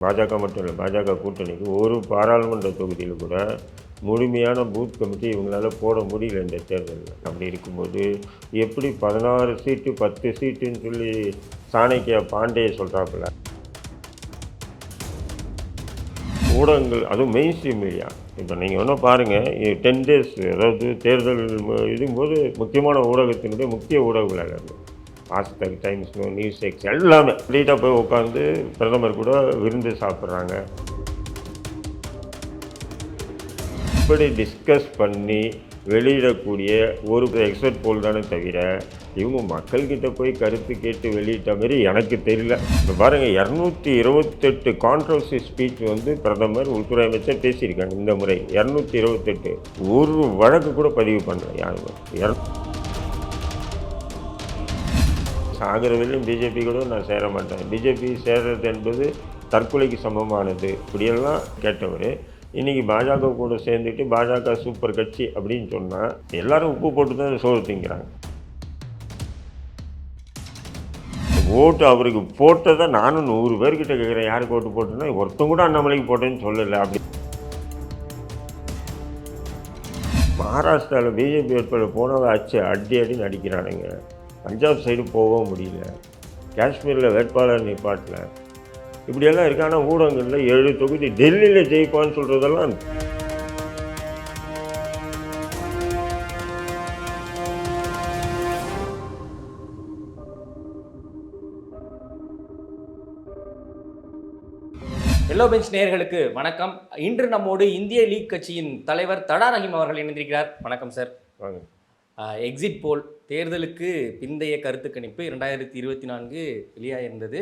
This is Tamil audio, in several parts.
பாஜக மட்டும் இல்லை பாஜக கூட்டணிக்கு ஒரு பாராளுமன்ற தொகுதியில் கூட முழுமையான பூத் கமிட்டி இவங்களால் போட முடியல இந்த தேர்தலில். அப்படி இருக்கும்போது எப்படி பதினாறு சீட்டு பத்து சீட்டுன்னு சொல்லி சாணக்கிய பாண்டே சொல்கிறாப்புல ஊடகங்கள் அதுவும் மெயின் ஸ்ட்ரீம் மீடியா இப்போ நீங்கள் ஒன்றும் பாருங்கள் டென் டேஸ் அதாவது தேர்தல் இதுங்கும்போது முக்கியமான ஊடகத்தினுடைய முக்கிய ஊடக எல்லாமே ஆஸ்தக் டைம்ஸ் நியூஸ் எக்ஸ் எல்லாமே. லீட்டாக போய் உட்காந்து பிரதமர் கூட விருந்து சாப்பிட்றாங்க. இப்படி டிஸ்கஸ் பண்ணி வெளியிடக்கூடிய ஒரு எக்ஸ்பர்ட் போல் தானே தவிர இவங்க மக்கள்கிட்ட போய் கருத்து கேட்டு வெளியிட்ட மாதிரி எனக்கு தெரியல. இப்போ பாருங்கள் இரநூத்தி இருபத்தெட்டு கான்ட்ரவர்சி ஸ்பீச் வந்து பிரதமர் உள்துறை அமைச்சர் பேசியிருக்காங்க இந்த முறை. இரநூத்தி இருபத்தெட்டு. ஒரு வழக்கு கூட பதிவு பண்ணல யாரும். இர சாகிற வரையிலும் பிஜேபி கூட நான் சேர மாட்டேன். பிஜேபி சேர்றது என்பது தற்கொலைக்கு சமமானது. இப்படியெல்லாம் கேட்டவர் இன்றைக்கி பாஜக கூட சேர்ந்துட்டு பாஜக சூப்பர் கட்சி அப்படின்னு சொன்னால் எல்லாரும் உப்பு போட்டு தான் சோறு திங்கிறாங்க. ஓட்டு அவருக்கு போட்டதை நானும் நூறு பேர்கிட்ட கேட்குறேன். யாருக்கு ஓட்டு போட்டேன்னா ஒருத்தன் கூட அண்ணாமலைக்கு போட்டேன்னு சொல்லலை. அப்படி மகாராஷ்டிராவில் பிஜேபி வேட்பாளர் போனதை அச்சு அடி அடி நடிக்கிறானுங்க பஞ்சாப் சைடு போகவும் முடியல. காஷ்மீரில் வேட்பாளர் நிப்பாட்டல. இப்படியெல்லாம் இருக்கு. ஆனால் ஊடகங்களில் ஏழு தொகுதி டெல்லியில் ஜெயிப்பான்னு சொல்கிறதெல்லாம் எல்லோ பெஞ்ச் நேயர்களுக்கு வணக்கம். இன்று நம்மோடு இந்திய லீக் கட்சியின் தலைவர் தடா ரஹீம் அவர்கள் இணைந்திருக்கிறார். வணக்கம் சார் வாங்க. எக்ஸிட் போல் தேர்தலுக்கு பிந்தைய கருத்து கணிப்பு இரண்டாயிரத்தி இருபத்தி நான்கு வெளியாயிருந்தது.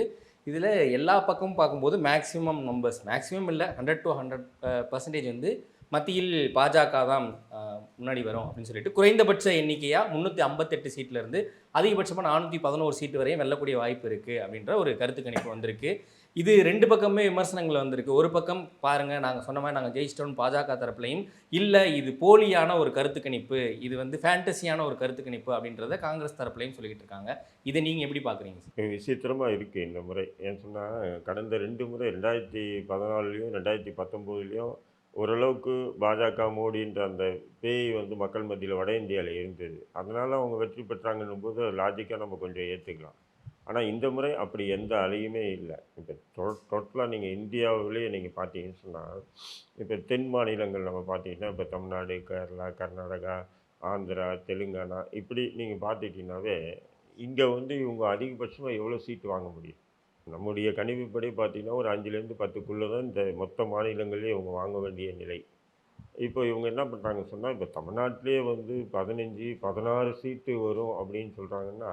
இதில் எல்லா பக்கமும் பார்க்கும்போது மேக்ஸிமம் நம்பர்ஸ் மேக்ஸிமம் இல்லை ஹண்ட்ரட் டு ஹண்ட்ரட் பர்சன்டேஜ் வந்து மத்தியில் பாஜக தான் முன்னாடி வரும் அப்படின்னு சொல்லிட்டு குறைந்தபட்ச எண்ணிக்கையாக முந்நூற்றி ஐம்பத்தெட்டு சீட்லேருந்து அதிகபட்சமாக நானூற்றி பதினோரு சீட்டு வரையும் வெல்லக்கூடிய வாய்ப்பு இருக்குது அப்படின்ற ஒரு கருத்து கணிப்பு வந்திருக்கு. இது ரெண்டு பக்கமே விமர்சனங்கள் வந்திருக்கு. ஒரு பக்கம் பாருங்கள் நாங்கள் சொன்ன மாதிரி நாங்கள் ஜெயிச்சிட்டோம் பாஜக தரப்புலையும் இல்லை இது போலியான ஒரு கருத்து கணிப்பு இது வந்து ஃபேண்டசியான ஒரு கருத்து கணிப்பு அப்படின்றத காங்கிரஸ் தரப்புலையும் சொல்லிக்கிட்டு இருக்காங்க. இதை நீங்கள் எப்படி பார்க்குறீங்க விசித்திரமாக இருக்குது இந்த முறை. ஏன்னு சொன்னால் கடந்த ரெண்டு முறை ரெண்டாயிரத்தி பதினாலுலேயும் ரெண்டாயிரத்தி பத்தொம்போதுலேயும் ஓரளவுக்கு பாஜக மோடின்ற அந்த பேய் வந்து மக்கள் மத்தியில் வட இந்தியாவில் இருந்தது. அதனால் அவங்க வெற்றி பெற்றாங்கன்னும் போது லாஜிக்காக நம்ம கொஞ்சம் ஏற்றுக்கலாம் ஆனால் இந்த முறை அப்படி எந்த அலையுமே இல்லை. இப்போ டொ டோட்டலாக நீங்கள் இந்தியாவிலேயே நீங்கள் பார்த்தீங்கன்னு சொன்னால் இப்போ தென் மாநிலங்கள் நம்ம பார்த்தீங்கன்னா இப்போ தமிழ்நாடு கேரளா கர்நாடகா ஆந்திரா தெலுங்கானா இப்படி நீங்கள் பார்த்துக்கிட்டிங்கனாவே இங்கே வந்து இவங்க அதிகபட்சமாக எவ்வளோ சீட்டு வாங்க முடியும்? நம்முடைய கணிப்புப்படி பார்த்தீங்கன்னா ஒரு அஞ்சுலேருந்து பத்துக்குள்ளே தான் இந்த மொத்த மாநிலங்களே இவங்க வாங்க வேண்டிய நிலை. இப்போ இவங்க என்ன பண்ணுறாங்க சொன்னால் இப்போ தமிழ்நாட்டிலே வந்து பதினஞ்சு பதினாறு சீட்டு வரும் அப்படின்னு சொல்கிறாங்கன்னா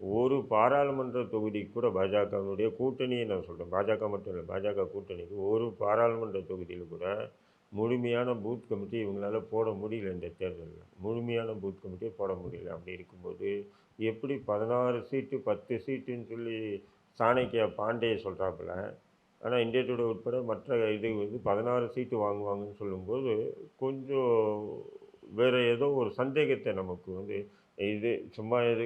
ஒரு பாராளுமன்ற தொகுதிக்கு கூட பாஜகவினுடைய கூட்டணியை நான் சொல்கிறேன் பாஜக மட்டும் இல்லை பாஜக கூட்டணிக்கு ஒரு பாராளுமன்ற தொகுதியில் கூட முழுமையான பூத் கமிட்டி இவங்களால் போட முடியல இந்த தேர்தலில். முழுமையான பூத் கமிட்டியை போட முடியல. அப்படி இருக்கும்போது எப்படி பதினாறு சீட்டு பத்து சீட்டுன்னு சொல்லி சாணக்கிய பாண்டே சொல்கிறாப்புல ஆனால் இந்திய டுடே உட்பட மற்ற இது வந்து பதினாறு சீட்டு வாங்குவாங்கன்னு சொல்லும்போது கொஞ்சம் வேறு ஏதோ ஒரு சந்தேகத்தை நமக்கு வந்து இது சும்மா இது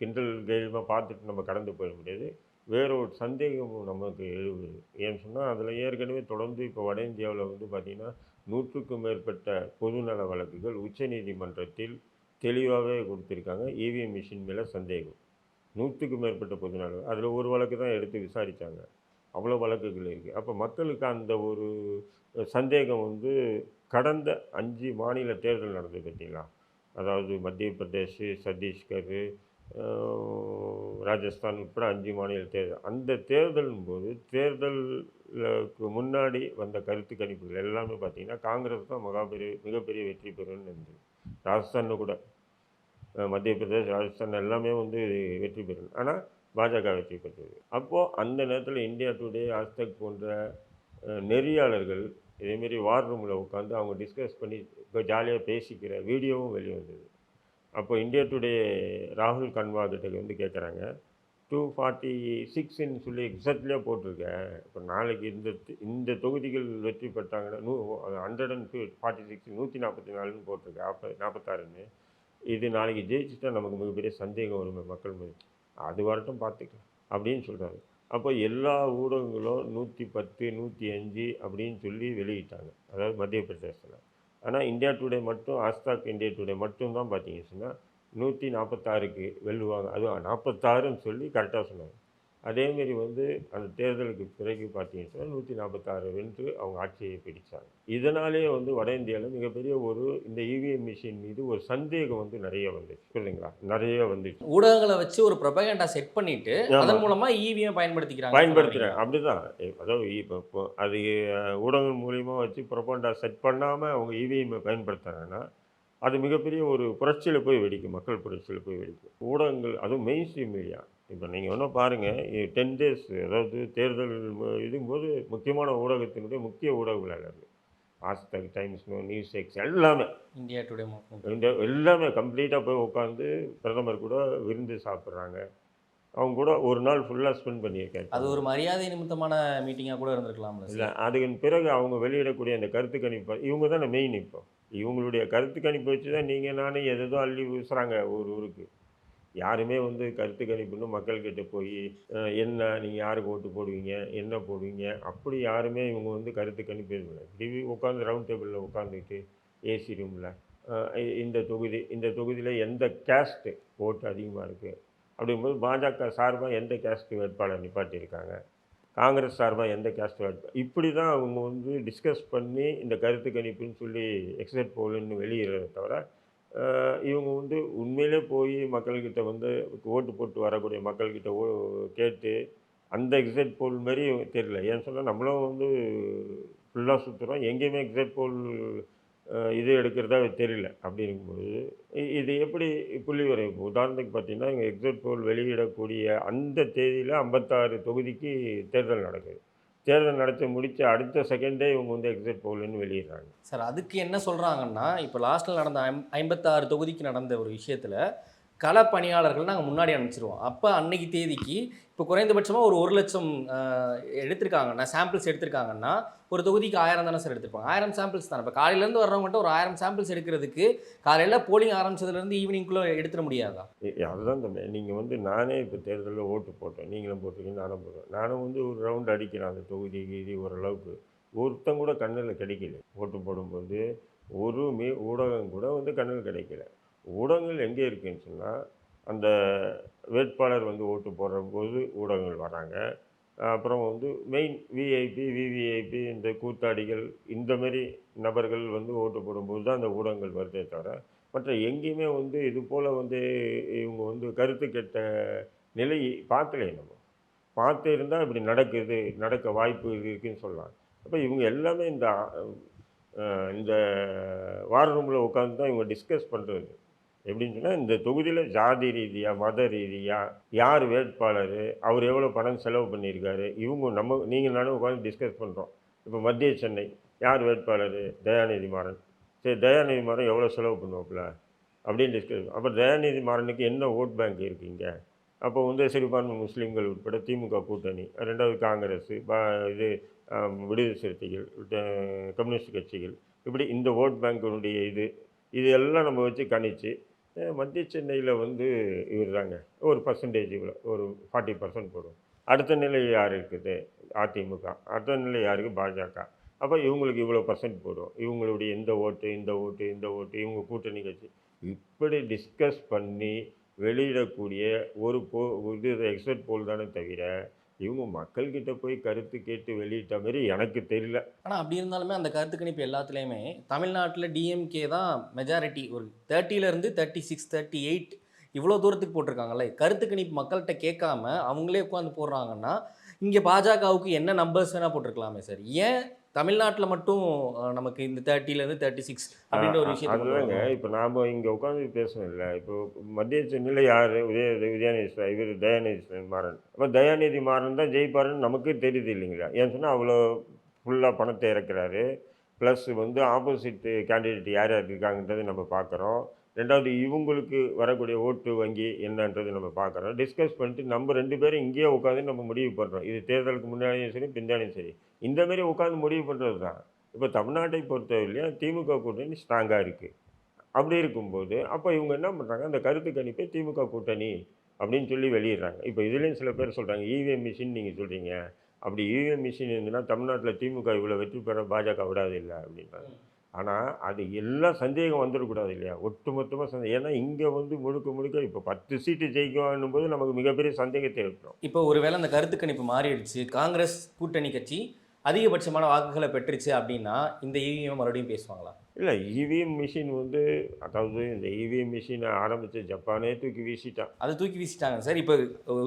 கிண்டல் கேள்வியாக பார்த்துட்டு நம்ம கடந்து போயிட முடியாது. வேறு ஒரு சந்தேகமும் நமக்கு எழுவுது. ஏன்னு சொன்னால் அதில் ஏற்கனவே தொடர்ந்து இப்போ வட இந்தியாவில் வந்து பார்த்திங்கன்னா நூற்றுக்கும் மேற்பட்ட பொதுநல வழக்குகள் உச்சநீதிமன்றத்தில் தெளிவாகவே கொடுத்துருக்காங்க. இவிஎம் மிஷின் மேலே சந்தேகம். நூற்றுக்கும் மேற்பட்ட பொதுநல அதில் ஒரு வழக்கு தான் எடுத்து விசாரித்தாங்க அவ்வளோ வழக்குகள் இருக்குது அப்போ மக்களுக்கு அந்த ஒரு சந்தேகம் வந்து கடந்த அஞ்சு மாநில தேர்தல் நடந்தது பார்த்தீங்களா அதாவது மத்திய பிரதேஷ் சத்தீஸ்கர் ராஜஸ்தான் உட்பட அஞ்சு மாநில தேர்தல். அந்த தேர்தலின் போது தேர்தலுக்கு முன்னாடி வந்த கருத்து கணிப்புகள் எல்லாமே பார்த்திங்கன்னா காங்கிரஸ் தான் மகாபெரிய மிகப்பெரிய வெற்றி பெறும்னு இருந்தது ராஜஸ்தானில் கூட. மத்திய பிரதேஷ் ராஜஸ்தான் எல்லாமே வந்து வெற்றி பெறும். ஆனால் பாஜக வெற்றி பெற்றது. அப்போது அந்த நேரத்தில் இந்தியா டுடே ஆஸ்தக் போன்ற நெறியாளர்கள் இதேமாரி வார் ரூமில் உட்காந்து அவங்க டிஸ்கஸ் பண்ணி இப்போ ஜாலியாக பேசிக்கிற வீடியோவும் வெளிவந்தது. அப்போ இந்தியா டுடே ராகுல் கன்வா கிட்ட வந்து கேட்குறாங்க டூ ஃபார்ட்டி சிக்ஸ்ன்னு சொல்லி எக்ஸாக்ட்லியாக போட்டிருக்கேன் இப்போ நாளைக்கு இந்த இந்த தொகுதிகள் வெற்றி பெற்றாங்கன்னா நூ ஹண்ட்ரட் அண்ட் ஃபார்ட்டி சிக்ஸ் நூற்றி நாற்பத்தி நாலுன்னு போட்டிருக்கேன் அப்போ நாற்பத்தாறுன்னு இது நாளைக்கு ஜெயிச்சுட்டா நமக்கு மிகப்பெரிய சந்தேகம் வரும். மக்கள் மீது அது வரட்டும் பார்த்துக்கலாம். அப்படின்னு சொல்கிறாரு அப்போ எல்லா ஊடகங்களும் நூற்றி பத்து நூற்றி அஞ்சு அப்படின்னு சொல்லி வெளியிட்டாங்க. அதாவது மத்திய பிரதேசத்தில். ஆனால் இந்தியா டுடே மட்டும் ஆஸ்தாக் இந்தியா டுடே மட்டும் தான் பார்த்தீங்க சொன்னால் நூற்றி நாற்பத்தாறுக்கு வெல்லுவாங்க. அதுவும் நாற்பத்தாறுன்னு சொல்லி கரெக்டாக சொன்னாங்க. அதேமாரி வந்து அந்த தேர்தலுக்கு பிறகு பார்த்தீங்கன்னு சொன்னால் நூற்றி நாற்பத்தாறு வென்று அவங்க ஆட்சியை பிடிச்சாங்க. இதனாலே வந்து வட இந்தியாவில் மிகப்பெரிய ஒரு இந்த இவிஎம் மிஷின் மீது ஒரு சந்தேகம் வந்து நிறைய வந்துச்சு. புரியுதுங்களா? நிறைய வந்துச்சு. ஊடகங்களை வச்சு ஒரு ப்ரொபகண்டா செட் பண்ணிட்டு. அதன் மூலமா இவிஎம் பயன்படுத்திக்கிறாங்க. பயன்படுத்துகிறேன் அப்படிதான். அதாவது இப்போ அது ஊடகங்கள் மூலியமாக வச்சு ப்ரொபண்டா செட் பண்ணாமல் அவங்க இவிஎம்மை பயன்படுத்துறாங்கன்னா அது மிகப்பெரிய ஒரு புரட்சியில் போய் வெடிக்கும். மக்கள் புரட்சியில் போய் வெடிக்கும். ஊடகங்கள் அதுவும் மெயின் ஸ்ட்ரீம் மீடியா இப்போ நீங்கள் ஒன்றும் பாருங்கள் டென் டேஸ் அதாவது தேர்தல் இதுங்கும்போது முக்கியமான ஊடகத்தினுடைய முக்கிய ஊடகங்கள் இருக்குது ஆஸ்தக் டைம்ஸ் நியூஸ் எக்ஸ் எல்லாமே இந்தியா டுடே இந்த எல்லாமே கம்ப்ளீட்டாக போய் உட்காந்து பிரதமர் கூட விருந்து சாப்பிட்றாங்க. அவங்க கூட ஒரு நாள் ஃபுல்லாக ஸ்பெண்ட் பண்ணியிருக்காரு. அது ஒரு மரியாதை நிமித்தமான மீட்டிங்கா கூட இருந்திருக்கலாம்ல இல்லை அதுக்கு பிறகு அவங்க வெளியிடக்கூடிய அந்த கருத்து கணிப்பு இவங்க தானே மெயின் இப்போ. இவங்களுடைய கருத்து கணிப்பு வச்சு தான் நீங்கள் நானே எதோ அள்ளி வீசுகிறாங்க ஒரு ஊருக்கு. யாருமே வந்து கருத்து கணிப்புன்னு மக்கள்கிட்ட போய் என்ன நீங்கள் யாருக்கு ஓட்டு போடுவீங்க? என்ன போடுவீங்க? அப்படி யாருமே இவங்க வந்து கருத்து கணிப்பு இப்படி உட்காந்து ரவுண்ட் டேபிளில் உட்காந்துக்கிட்டு ஏசி ரூமில் இந்த தொகுதி இந்த தொகுதியில் எந்த கேஸ்ட்டு ஓட்டு அதிகமாக இருக்குது அப்படிங்கும்போது பாஜக சார்பாக எந்த கேஸ்ட்டு வேட்பாளர் நிப்பாட்டியிருக்காங்க? காங்கிரஸ் சார்பாக எந்த கேஸ்ட் வேட்பாளர் இப்படி தான் அவங்க வந்து டிஸ்கஸ் பண்ணி இந்த கருத்து கணிப்புன்னு சொல்லி எக்ஸைட் போலுன்னு வெளியிடுறத தவிர இவங்க வந்து உண்மையிலே போய் மக்கள்கிட்ட வந்து ஓட்டு போட்டு வரக்கூடிய மக்கள்கிட்ட ஓ கேட்டு அந்த எக்ஸைட் போல் மாதிரி தெரியல. ஏன்னு சொன்னால் நம்மளும் வந்து ஃபுல்லாக சுற்றுறோம் எங்கேயுமே எக்ஸைட் போல் இது எடுக்கிறதா தெரியல அப்படி இருக்கும்போது இது எப்படி புள்ளி வரும் உதாரணத்துக்கு பார்த்தீங்கன்னா இங்கே எக்ஸிட் போல் வெளியிடக்கூடிய அந்த தேதியில் ஐம்பத்தாறு தொகுதிக்கு தேர்தல் நடக்குது. தேர்தல் நடத்தி முடித்து அடுத்த செகண்டே இவங்க வந்து எக்ஸிட் போகலன்னு வெளியிடுறாங்க. சார் அதுக்கு என்ன சொல்கிறாங்கன்னா இப்போ லாஸ்ட்டில் நடந்த ஐம் ஐம்பத்தாறு தொகுதிக்கு நடந்த ஒரு விஷயத்தில் கள பணியாளர்கள் நாங்கள் முன்னாடி அனுப்பிச்சிருவோம். அப்போ அன்னைக்கு தேதிக்கு இப்போ குறைந்தபட்சமாக ஒரு ஒரு லட்சம் எடுத்திருக்காங்கன்னா சாம்பிள்ஸ் எடுத்திருக்காங்கன்னா ஒரு தொகுதிக்கு ஆயிரம் தானே சார் எடுத்திருப்பாங்க. ஆயிரம் சாம்பிள்ஸ் தானே. இப்போ காலையிலேருந்து வர்றவங்கள்ட்ட ஒரு ஆயிரம் சாம்பிள்ஸ் எடுக்கிறதுக்கு காலையில் போலிங் ஆரம்பிச்சதுலேருந்து ஈவினிங்குள்ளே எடுத்துட முடியாதா? அதுதான் தம்பி. நீங்கள் வந்து நானே இப்போ தேர்தலில் ஓட்டு போட்டேன். நீங்களும் போட்டிருக்கீங்க நானும் போட்டேன். நானும் வந்து ஒரு ரவுண்ட் அடிக்கிறேன் அந்த தொகுதி கீதி ஓரளவுக்கு. ஒருத்தன் கூட கண்ணில் கிடைக்கல. ஓட்டு போடும்போது ஒரு மீ ஊடகம் கூட வந்து கண்ணில் கிடைக்கல. ஊடகங்கள் எங்கே இருக்குன்னு சொன்னால் அந்த வேட்பாளர் வந்து ஓட்டு போடும்போது ஊடகங்கள் வராங்க. அப்புறம் வந்து மெயின் விஐபி விவிஐபி இந்த கூத்தாடிகள் இந்த மாதிரி நபர்கள் வந்து ஓட்டு போடும்போது தான் அந்த ஊடகங்கள் வருதே தவிர மற்ற எங்கேயுமே வந்து இது போல் வந்து இவங்க வந்து கருத்து கெட்ட நிலை பார்க்கலையே நம்ம பார்த்து இருந்தால் இப்படி நடக்குது நடக்க வாய்ப்பு இருக்குன்னு சொல்லலாம். அப்போ இவங்க எல்லாமே இந்த இந்த வார் ரூமில் உட்காந்து தான் இவங்க டிஸ்கஸ் பண்ணுறது எப்படின்னு சொன்னால் இந்த தொகுதியில் ஜாதி ரீதியாக மத ரீதியாக யார் வேட்பாளர் அவர் எவ்வளோ பணம் செலவு பண்ணியிருக்காரு இவங்க நம்ம நீங்கள் நானும் உட்காந்து டிஸ்கஸ் பண்ணுறோம் இப்போ மத்திய சென்னை யார் வேட்பாளர்? தயாநிதி மாறன் சரி தயாநிதி மாறன் எவ்வளோ செலவு பண்ணுவாப்புல? அப்படின்னு டிஸ்கஸ் அப்போ தயாநிதி மாறனுக்கு என்ன ஓட் பேங்க் இருக்கீங்க? அப்போ வந்து சிறுபான்மை முஸ்லீம்கள் உட்பட திமுக கூட்டணி ரெண்டாவது காங்கிரஸ் பா இது விடுதலை சிறுத்தைகள் ட- கம்யூனிஸ்ட் கட்சிகள் இப்படி இந்த ஓட் பேங்கினுடைய இது இது எல்லாம் நம்ம வச்சு கணிச்சு மத்திய சென்னையில் வந்து இவர் தாங்க. ஒரு பர்சன்டேஜ் இவ்வளோ ஒரு ஃபார்ட்டி பர்சன்ட் போடும் அடுத்த நிலை யார் இருக்குது? அதிமுக. அடுத்த நிலை யாருக்கு? பாஜக. அப்போ இவங்களுக்கு இவ்வளோ பர்சன்ட் போடும் இவங்களுடைய இந்த ஓட்டு இந்த ஓட்டு இந்த ஓட்டு இவங்க கூட்டணி கட்சி. இப்படி டிஸ்கஸ் பண்ணி வெளியிடக்கூடிய ஒரு போ இது எக்ஸட் போல் தானே தவிர இவங்க மக்கள்கிட்ட போய் கருத்து கேட்டு வெளியிட்ட மாதிரி எனக்கு தெரியல. ஆனால் அப்படி இருந்தாலுமே அந்த கருத்து கணிப்பு எல்லாத்துலேயுமே தமிழ்நாட்டில் டிஎம்கே தான் மெஜாரிட்டி ஒரு 30 இருந்து தேர்ட்டி சிக்ஸ் தேர்ட்டி எயிட் இவ்வளோ தூரத்துக்கு போட்டிருக்காங்கல்ல. கருத்து கணிப்பு மக்கள்கிட்ட கேட்காம அவங்களே உட்காந்து போடுறாங்கன்னா இங்கே பாஜகவுக்கு என்ன நம்பர்ஸ் வேணால் போட்டிருக்கலாமே சார். ஏன் தமிழ்நாட்டில் மட்டும் நமக்கு இந்த 30 ல இருந்து தேர்ட்டி சிக்ஸ் அப்படின்ற ஒரு கொண்டு அதுதாங்க. இப்போ நாம் இங்கே உட்காந்து பேசணும் இல்லை இப்போ மத்திய சென்னையில் யார்? உதய உதயநிதி இவர் தயாநிதி மாறன். அப்போ தயாநிதி மாறன் தான் ஜெயிப்பாருன்னு நமக்கு தெரியுது இல்லைங்களா? ஏன்னு சொன்னால் அவ்வளோ ஃபுல்லாக பணத்தை இறக்குறாரு. ப்ளஸ் வந்து ஆப்போசிட் கேண்டிடேட் யார் யார் இருக்காங்கன்றதை நம்ம பார்க்குறோம் ரெண்டாவது இவங்களுக்கு வரக்கூடிய ஓட்டு வங்கி என்னன்றது நம்ம பார்க்குறோம். டிஸ்கஸ் பண்ணிட்டு நம்ம ரெண்டு பேரும் இங்கேயே உட்காந்து நம்ம முடிவு பண்ணுறோம் இது தேர்தலுக்கு முன்னாடியும் சரி பின்னாடியும் சரி. இந்தமாரி உட்காந்து முடிவு பண்ணுறது தான். இப்போ தமிழ்நாட்டை பொறுத்தவரையிலையும் திமுக கூட்டணி ஸ்ட்ராங்காக இருக்குது அப்படி இருக்கும்போது அப்போ இவங்க என்ன பண்ணுறாங்க அந்த கருத்து கணிப்பை திமுக கூட்டணி அப்படின்னு சொல்லி வெளியிடுறாங்க. இப்போ இதுலேயும் சில பேர் சொல்கிறாங்க இவிஎம் மிஷின் நீங்கள் சொல்கிறீங்க அப்படி இவிஎம் மிஷின் இருந்துன்னா தமிழ்நாட்டில் திமுக இவ்வளோ வெற்றி பெற பாஜக விடாது இல்லை அப்படின்றாங்க. ஆனால் அது எல்லாம் சந்தேகம் வந்துடக்கூடாது இல்லையா? ஒட்டுமொத்தமாக சந்தேகம் ஏன்னா இங்கே வந்து முழுக்க முழுக்க இப்போ பத்து சீட்டு ஜெயிக்குவான்னும் போது நமக்கு மிகப்பெரிய சந்தேகத்தை ஏற்படும். இப்போ ஒருவேளை அந்த கருத்து கணிப்பு மாறிடுச்சு காங்கிரஸ் கூட்டணி கட்சி அதிகபட்சமான வாக்குகளை பெற்றுச்சு அப்படின்னா இந்த இவிஎம் மறுபடியும் பேசுவாங்களா? இல்லை இவிஎம் மிஷின் வந்து அதாவது இந்த இவிஎம் மிஷினை ஆரம்பித்து ஜப்பானே தூக்கி வீசிட்டான் அதை தூக்கி வீசிட்டாங்க. சார் இப்போ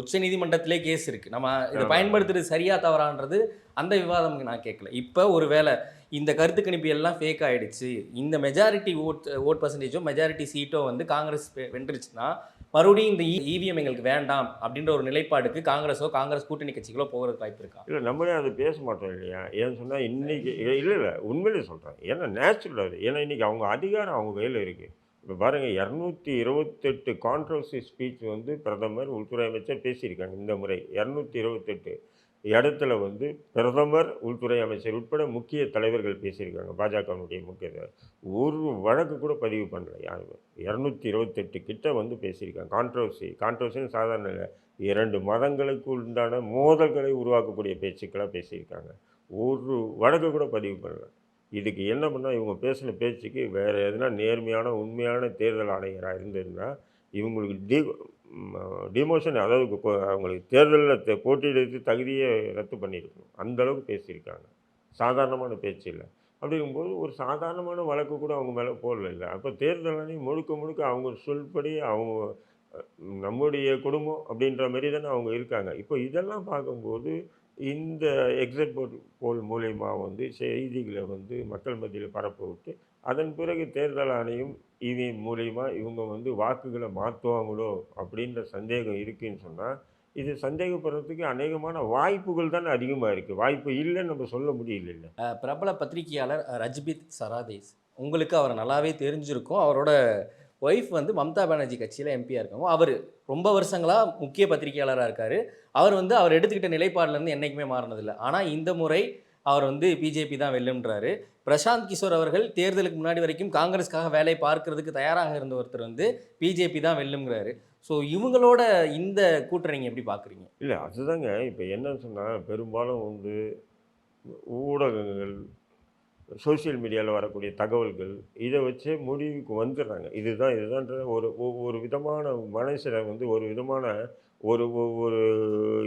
உச்ச நீதிமன்றத்திலே கேஸ் இருக்கு. நம்ம இதை. பயன்படுத்துறது சரியா தவறான்றது அந்த விவாதம் நான் கேட்கல. இப்போ ஒருவேளை இந்த கருத்து கணிப்பு எல்லாம் ஃபேக் ஆகிடுச்சு இந்த மெஜாரிட்டி ஓட் ஓட் பர்சன்டேஜோ மெஜாரிட்டி சீட்டோ வந்து காங்கிரஸ் வென்றுச்சுன்னா மறுபடியும் இந்த e, இவிஎம் எங்களுக்கு வேண்டாம் அப்படின்ற ஒரு நிலைப்பாடுக்கு காங்கிரஸோ காங்கிரஸ் கூட்டணி கட்சிகளோ போகிறதுக்கு வாய்ப்பு இருக்கா? இல்லை நம்மளே அதை பேச மாட்டோம் இல்லையா? ஏன்னு சொன்னால் இன்னைக்கு இல்லை இல்லை உண்மையிலே சொல்கிறேன் ஏன்னா நேச்சுரல் அது. ஏன்னா இன்றைக்கி அவங்க அதிகாரம் அவங்க கையில் இருக்குது இப்போ பாருங்கள் இரநூத்தி இருபத்தெட்டு கான்ட்ரவர்சி ஸ்பீச் வந்து பிரதமர் உள்துறை அமைச்சர் பேசியிருக்காங்க இந்த முறை. இரநூத்தி இருபத்தெட்டு. இடத்துல வந்து பிரதமர் உள்துறை அமைச்சர் உட்பட முக்கிய தலைவர்கள் பேசியிருக்காங்க. பாஜகவினுடைய முக்கிய தலைவர். ஒரு வழக்கு கூட பதிவு பண்ணல யாருமே. இரநூத்தி இருபத்தெட்டு கிட்ட வந்து பேசியிருக்காங்க. கான்ட்ரவர்சி கான்ட்ரவர்சின்னு சாதாரண இரண்டு மதங்களுக்கு உண்டான மோதல்களை உருவாக்கக்கூடிய பேச்சுக்களாக பேசியிருக்காங்க. ஒரு வழக்கு கூட பதிவு பண்ணல. இதுக்கு என்ன பண்ணால் இவங்க பேசின பேச்சுக்கு வேறு எதுனா நேர்மையான உண்மையான தேர்தல் ஆணையராக இருந்திருந்தால் இவங்களுக்கு டி டிமோஷன் அதாவது அவங்களுக்கு தேர்தலில் போட்டியிடுறது தகுதியை ரத்து பண்ணியிருக்கணும். அந்தளவுக்கு பேசியிருக்காங்க. சாதாரணமான பேச்சு இல்லை. அப்படிங்கும்போது ஒரு சாதாரணமான வழக்கு கூட அவங்க மேலே போடல இல்லை அப்போ தேர்தல் ஆணையம் முழுக்க முழுக்க அவங்க சொல்படி அவங்க நம்முடைய குடும்பம் அப்படின்ற மாதிரி தானே அவங்க இருக்காங்க. இப்போ இதெல்லாம் பார்க்கும்போது இந்த எக்ஸிட் போல் போல் மூலயமா வந்து செய்திகளை வந்து மக்கள் மத்தியில் பரப்ப விட்டு அதன் பிறகு தேர்தல் ஆணையம் இவிஎம் மூலயமா இவங்க வந்து வாக்குகளை மாற்றுவாங்களோ அப்படின்ற சந்தேகம் இருக்குன்னு சொன்னால் இது சந்தேகப்படுறதுக்கு அநேகமான வாய்ப்புகள் தானே அதிகமாக இருக்குது வாய்ப்பு இல்லைன்னு நம்ம சொல்ல முடியல இல்லை பிரபல பத்திரிகையாளர் ரஜ்பித் சராதேஸ். உங்களுக்கு அவரை நல்லாவே தெரிஞ்சிருக்கும். அவரோட ஒய்ஃப் வந்து மம்தா பானர்ஜி கட்சியில் எம்பியாக இருக்காங்க. அவர் ரொம்ப வருஷங்களாக முக்கிய பத்திரிகையாளராக இருக்கார். அவர் வந்து அவர் எடுத்துக்கிட்ட நிலைப்பாடுலேருந்து என்றைக்குமே மாறினதில்லை. ஆனால் இந்த முறை அவர் வந்து பிஜேபி தான் வெல்லுன்றாரு பிரசாந்த் கிஷோர் அவர்கள் தேர்தலுக்கு முன்னாடி வரைக்கும் காங்கிரஸ்க்காக வேலை பார்க்கறதுக்கு தயாராக இருந்த ஒருத்தர் வந்து பிஜேபி தான் வெல்லுங்கிறாரு ஸோ இவங்களோட இந்த கூட்டணி எப்படி பார்க்குறீங்க? இல்லை அதுதாங்க. இப்போ என்னன்னு சொன்னால் பெரும்பாலும் வந்து ஊடகங்கள் சோஷியல் மீடியாவில் வரக்கூடிய தகவல்கள் இதை வச்சே முடிவுக்கு வந்துடுறாங்க. இதுதான் இதுதான்ற ஒரு ஒவ்வொரு ஒரு விதமான மனுஷனை வந்து ஒரு விதமான ஒரு ஒரு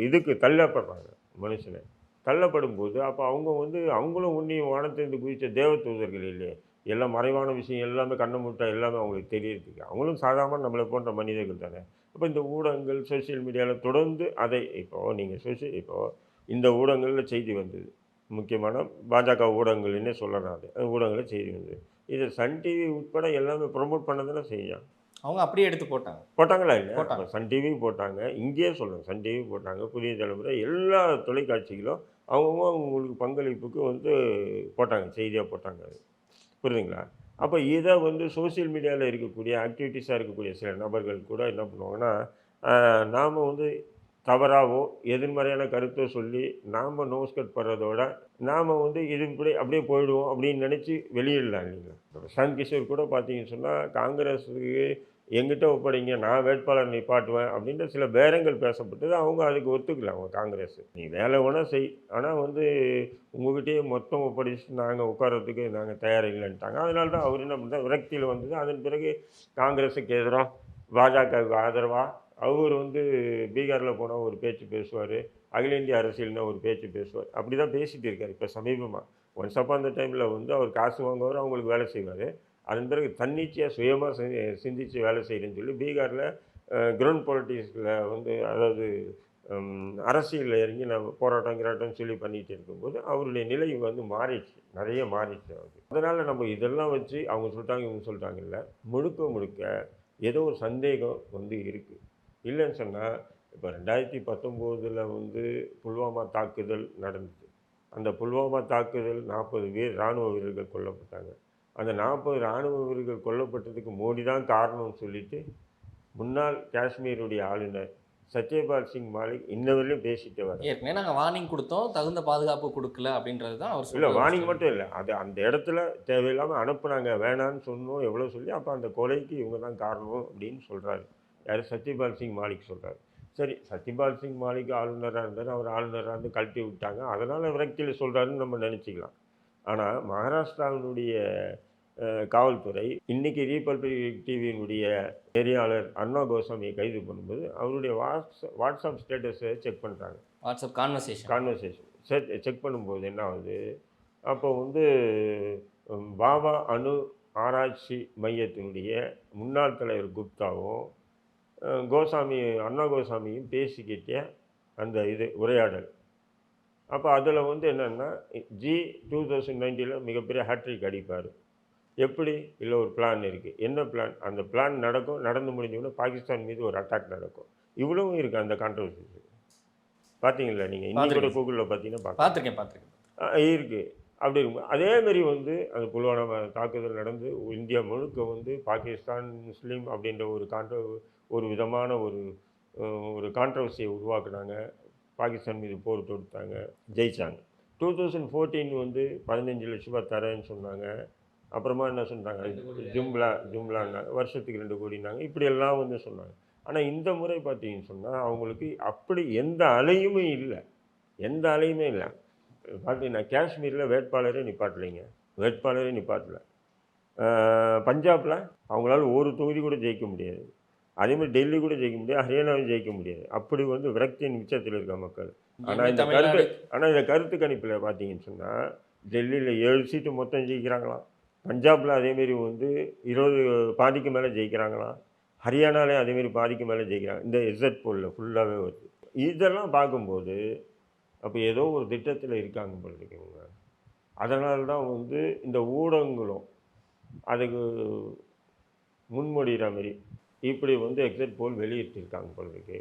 இதுக்கு தள்ளப்படுறாங்க மனுஷனை. தள்ளப்படும் போது அப்போ அவங்க வந்து அவங்களும் உன்னியும் வானத்திலிருந்து குதித்த தேவ தூதர்கள் இல்லையே? எல்லாம் மறைவான விஷயம் எல்லாமே கண்ணை முட்டா எல்லாமே அவங்களுக்கு தெரியறதுக்கு. அவங்களும் சாதாரண நம்மளை போன்ற மனிதர்கள் தானே? அப்போ இந்த ஊடகங்கள் சோஷியல் மீடியாவில் தொடர்ந்து அதை இப்போது நீங்கள் சோஷியல் இப்போது இந்த ஊடகங்களில் செய்தி வந்தது. முக்கியமான பாஜக ஊடகங்கள்னே சொல்லலாம் அது ஊடகங்களில் செய்தி வந்தது. இதை சன் டிவி உட்பட எல்லாமே ப்ரொமோட் பண்ணதெல்லாம் செய்யும் அவங்க அப்படியே எடுத்து போட்டாங்க. போட்டாங்களா இல்லை போட்டாங்க. சன் டிவி போட்டாங்க. இங்கேயே சொல்லுங்கள் சன் டிவி போட்டாங்க. புதிய தலைமுறை எல்லா தொலைக்காட்சிகளும் அவங்கவுங்க அவங்களுக்கு பங்களிப்புக்கு வந்து போட்டாங்க செய்தியாக போட்டாங்க. அது புரியுதுங்களா? அப்போ இதை வந்து சோஷியல் மீடியாவில் இருக்கக்கூடிய ஆக்டிவிட்டீஸாக இருக்கக்கூடிய சில நபர்கள் கூட என்ன பண்ணுவாங்கன்னா நாம் வந்து தவறாவோ எதிர்மறையான கருத்தை சொல்லி நாம் நோஸ்கட் படுறதோட நாம் வந்து இது இப்படி அப்படியே போயிடுவோம் அப்படின்னு நினச்சி வெளியிடலாம் இல்லைங்களா? பிரசாந்த் கிஷோர் கூட பார்த்தீங்கன்னு சொன்னால் காங்கிரஸுக்கு எங்கிட்ட ஒப்படைங்க நான் வேட்பாளர் நிப்பாட்டுவேன் அப்படின்ற சில பேரங்கள் பேசப்பட்டது. அவங்க அதுக்கு ஒத்துக்கல அவங்க காங்கிரஸ். நீ வேலை வேணால் செய். ஆனால் வந்து உங்ககிட்டயே மொத்தம் ஒப்படைச்சு நாங்கள் உட்கார்றதுக்கு நாங்கள் தயாரில்லைன்ட்டாங்க. அதனால தான் அவர் என்ன பண்ணுறாரு விரக்தியில் வந்தது அதன் பிறகு காங்கிரஸுக்கு எதிராக பாஜகவுக்கு ஆதரவாக அவர் வந்து பீகாரில் போனால் ஒரு பேச்சு பேசுவார். அகில இந்திய அரசியல்னா ஒரு பேச்சு பேசுவார். அப்படி தான் பேசிகிட்டு இருக்கார் இப்போ சமீபமாக ஒன்ஸ் அப் அந்த டைமில் வந்து அவர் காசு வாங்குவார் அவங்களுக்கு வேலை செய்வார். அதன் பிறகு தன்னிச்சையாக சுயமாக சிந்தித்து வேலை செய்கிறேன்னு சொல்லி பீகாரில் கிரவுண்ட் பாலிட்டிக்ஸில் வந்து அதாவது அரசியலில் இறங்கி நம்ம போராட்டம் கிராட்டம் சொல்லி பண்ணிகிட்டு இருக்கும்போது அவருடைய நிலை வந்து மாறிடுச்சு. நிறைய மாறிடுச்சு அவருக்கு. அதனால் நம்ம இதெல்லாம் வச்சு அவங்க சொல்லிட்டாங்க இவங்க சொல்லிட்டாங்கல்ல முழுக்க முழுக்க ஏதோ ஒரு சந்தேகம் வந்து இருக்குது இல்லைன்னு சொன்னால் இப்போ ரெண்டாயிரத்தி பத்தொம்போதில் வந்து புல்வாமா தாக்குதல் நடந்துச்சு. அந்த புல்வாமா தாக்குதல் நாற்பது பேர் இராணுவ வீரர்கள் கொல்லப்பட்டாங்க. அந்த நாற்பது இராணுவ வீரர்கள் கொல்லப்பட்டதுக்கு மோடி தான் காரணம்னு சொல்லிட்டு முன்னாள் காஷ்மீருடைய ஆளுநர் சத்யபால் சிங் மாலிக் இன்ன வரையிலும் பேசிட்டு வர ஏற்கனவே நாங்கள் வார்னிங் கொடுத்தோம் தகுந்த பாதுகாப்பு கொடுக்கல அப்படின்றது தான் அவர் இல்லை வார்னிங். மட்டும் இல்லை. அது அந்த இடத்துல தேவையில்லாமல் அனுப்புனாங்க வேணான்னு சொன்னோம் எவ்வளோ சொல்லி அப்போ அந்த கொலைக்கு இவங்க தான் காரணம் அப்படின்னு சொல்கிறாரு யார்? சத்யபால் சிங் மாலிக் சொல்கிறார் சரி சத்யபால் சிங் மாலிக் ஆளுநராக இருந்தார் அவர் ஆளுநராக இருந்து கழட்டி விட்டாங்க. அதனால் விரக்தியில் சொல்கிறாருன்னு நம்ம நினச்சிக்கலாம். ஆனால் மகாராஷ்டிராவினுடைய காவல்துறை இன்னைக்கு ரீபப்ளிக் டிவியினுடைய நெறியாளர் அருணா கோசாமியை கைது பண்ணும்போது அவருடைய வாட்ஸ் வாட்ஸ்அப் ஸ்டேட்டஸை செக் பண்ணுறாங்க WhatsApp conversation. Conversation. Check check பண்ணும்போது என்ன ஆகுது? அப்போ வந்து பாபா அணு ஆராய்ச்சி மையத்தினுடைய முன்னாள் தலைவர் குப்தாவும் கோசாமி அண்ணா கோசாமியும் பேசிக்கிட்ட அந்த இது உரையாடல். அப்போ அதில் வந்து என்னென்னா ஜி டூ தௌசண்ட் நைன்டீனில் மிகப்பெரிய ஹேட்ரிக் அடிப்பார். எப்படி? இல்லை ஒரு பிளான் இருக்குது என்ன பிளான் அந்த பிளான் நடக்கும் நடந்து முடிஞ்ச உடனே பாகிஸ்தான் மீது ஒரு அட்டாக் நடக்கும். இவ்வளவும் இருக்குது அந்த கான்ட்ரவர்சி பார்த்தீங்களா நீங்கள் இன்னைக்கு. கூகுளில் பார்த்தீங்கன்னா பார்த்துருக்கேன் பார்த்துருக்கேன் ஆஹ் இருக்கு. அப்படி இருக்கும். அதே மாதிரி வந்து அந்த புல்வாமா தாக்குதல் நடந்து இந்தியா முழுக்க வந்து பாகிஸ்தான் முஸ்லீம் அப்படின்ற ஒரு கான்ட்ர ஒரு விதமான ஒரு ஒரு கான்ட்ரவர்சியை உருவாக்குனாங்க. பாகிஸ்தான் மீது போர் தொடுத்தாங்க ஜெயிச்சாங்க. டூ தௌசண்ட் ஃபோர்டீன் வந்து பதினஞ்சு லட்ச ரூபாய் தரேன்னு சொன்னாங்க. அப்புறமா என்ன சொன்னாங்க? ஜும்லா ஜும்லான்னாங்க வருஷத்துக்கு ரெண்டு கோடினாங்க இப்படி எல்லாம் வந்து சொன்னாங்க. ஆனால் இந்த முறை பார்த்தீங்கன்னு சொன்னால் அவங்களுக்கு அப்படி எந்த அலையுமே இல்லை. எந்த அலையுமே இல்லை. பார்த்தீங்கன்னா காஷ்மீரில் வேட்பாளரே நிப்பாட்டலைங்க. வேட்பாளரே நிப்பாட்டல. பஞ்சாபில் அவங்களால ஒரு தொகுதி கூட ஜெயிக்க முடியாது. அதே மாதிரி டெல்லி கூட ஜெயிக்க முடியாது ஹரியானாவும் ஜெயிக்க முடியாது. அப்படி வந்து விரக்தியின் உச்சத்தில் இருக்க மக்கள். ஆனா இந்த கருத்து ஆனால் இந்த கருத்து கணிப்பில் பார்த்தீங்கன்னு சொன்னால் டெல்லியில் ஏழு சீட்டு மொத்தம் ஜெயிக்கிறாங்களாம். பஞ்சாபில் அதேமாரி வந்து இருபது பாதிக்கு மேலே ஜெயிக்கிறாங்களாம். ஹரியானாலே அதேமாரி பாதிக்கு மேலே ஜெயிக்கிறாங்க. இந்த எஸ்எட் போலில் ஃபுல்லாகவே வருது. இதெல்லாம் பார்க்கும்போது அப்போ ஏதோ ஒரு திட்டத்தில் இருக்காங்க போல இருக்கு இவங்க. அதனால தான் வந்து இந்த ஊடகங்களும் அதுக்கு முன்மொழிகிற மாதிரி இப்படி வந்து எக்ஸிட் போல் வெளியிட்டிருக்காங்க போல இருக்கு.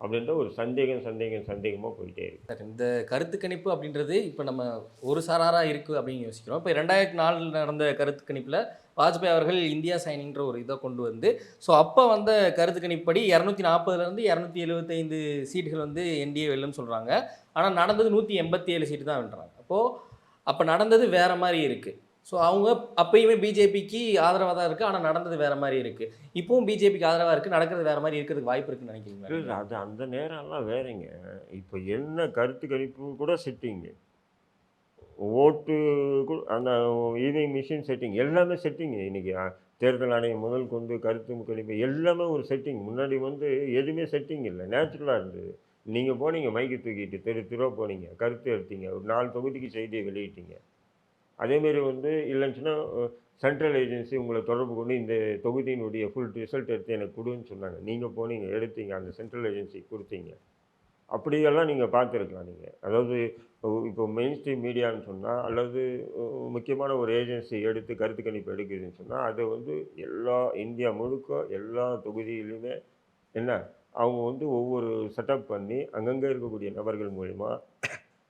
அப்படின்ற ஒரு சந்தேகம் சந்தேகம் சந்தேகமாக போயிட்டே இருக்கு. சார் இந்த கருத்து கணிப்பு அப்படின்றது இப்போ நம்ம ஒரு சாராராக இருக்குது அப்படின்னு யோசிக்கிறோம். இப்போ ரெண்டாயிரத்தி நாலில் நடந்த கருத்து கணிப்பில் வாஜ்பாய் அவர்கள் இந்தியா சைனிங்கிற ஒரு இதை கொண்டு வந்து ஸோ அப்போ வந்த கருத்து கணிப்படி இரநூத்தி நாற்பதுலேருந்து இரநூத்தி எழுபத்தைந்து சீட்டுகள் வந்து என்டிஏ வெல்லுன்னு சொல்கிறாங்க ஆனால் நடந்தது நூற்றி எண்பத்தி ஏழு சீட்டு தான் வென்றாங்க. அப்போது அப்போ நடந்தது வேறு மாதிரி இருக்குது ஸோ அவங்க அப்பயுமே பிஜேபிக்கு ஆதரவாக தான் இருக்குது ஆனால் நடந்தது வேறு மாதிரி இருக்குது இப்போவும் பிஜேபிக்கு ஆதரவாக இருக்குது நடக்கிறது வேற மாதிரி இருக்கிறதுக்கு வாய்ப்பு இருக்குன்னு நினைக்கிறீங்க அது அந்த நேரம்லாம் வேறங்க. இப்போ என்ன கருத்து கணிப்பு கூட செட்டிங்கு ஓட்டு கூட அந்த இவிஎம் மிஷின் செட்டிங் எல்லாமே செட்டிங்கு இன்னைக்கு தேர்தல் ஆணையம் முதல் கொண்டு கருத்து கணிப்பு எல்லாமே ஒரு செட்டிங் முன்னாடி வந்து எதுவுமே செட்டிங் இல்லை. நேச்சுரலாக இருந்தது. நீங்கள் போனீங்க மைக்கு தூக்கிட்டு தெரு தெருவாக போனீங்க கருத்து எடுத்தீங்க. ஒரு நாலு தொகுதிக்கு செய்தியை வெளியிட்டீங்க. அதேமாரி வந்து இல்லைன்னு சொன்னால் சென்ட்ரல் ஏஜென்சி உங்களை தொடர்பு கொண்டு இந்த தொகுதியினுடைய ஃபுல் ரிசல்ட் எடுத்து எனக்கு கொடுன்னு சொன்னாங்க. நீங்கள் போனீங்க எடுத்தீங்க அந்த சென்ட்ரல் ஏஜென்சி கொடுத்தீங்க. அப்படியெல்லாம் நீங்கள் பார்த்துருக்கலாம் நீங்கள் அதாவது இப்போ- மெயின் ஸ்ட்ரீம் மீடியான்னு சொன்னால் அல்லது முக்கியமான ஒரு ஏஜென்சி எடுத்து கருத்து கணிப்பு எடுக்குதுன்னு சொன்னால் அதை வந்து எல்லா இந்தியா முழுக்க எல்லா தொகுதியிலுமே என்ன அவங்க வந்து ஒவ்வொரு செட்டப் பண்ணி அங்கங்கே இருக்கக்கூடிய நபர்கள் மூலிமா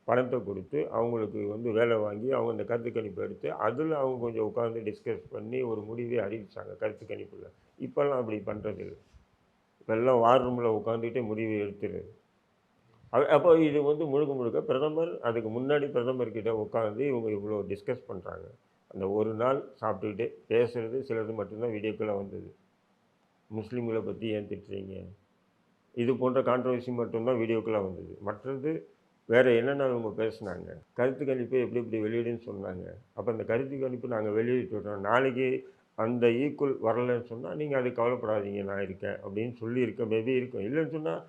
பணத்தை கொடுத்து அவங்களுக்கு வந்து வேலை வாங்கி அவங்க இந்த கருத்து கணிப்பு எடுத்து அதில் அவங்க கொஞ்சம் உட்காந்து டிஸ்கஸ் பண்ணி ஒரு முடிவை அறிவிச்சாங்க கருத்து கணிப்பில். இப்போல்லாம் அப்படி பண்ணுறது இல்லை. இப்போல்லாம் வார் ரூமில் உட்காந்துக்கிட்டே முடிவை எடுத்துருது அது- அப்போ இது வந்து முழுக்க முழுக்க பிரதமர் அதுக்கு முன்னாடி பிரதமர்கிட்ட உட்காந்து இவங்க இவ்வளோ டிஸ்கஸ் பண்ணுறாங்க அந்த ஒரு நாள் சாப்பிட்டுக்கிட்டு பேசுகிறது சிலது மட்டும்தான் வீடியோக்களாக வந்தது. முஸ்லீம்களை பற்றி ஏன் திட்டுறீங்க? இது போன்ற கான்ட்ரவர்சி மட்டும்தான் வீடியோக்களாக வந்தது. மற்றது வேறு என்னென்ன இவங்க பேசுனாங்க? கருத்து கணிப்பு எப்படி இப்படி வெளியிடுன்னு சொன்னாங்க. அப்போ அந்த கருத்து கணிப்பு நாங்கள் வெளியிட்டுறோம் நாளைக்கு அந்த ஈக்குவல் வரலைன்னு சொன்னால் நீங்கள் அது கவலைப்படாதீங்க நான் இருக்கேன் அப்படின்னு சொல்லியிருக்கேன் மேபி இருக்கும். இல்லைன்னு சொன்னால்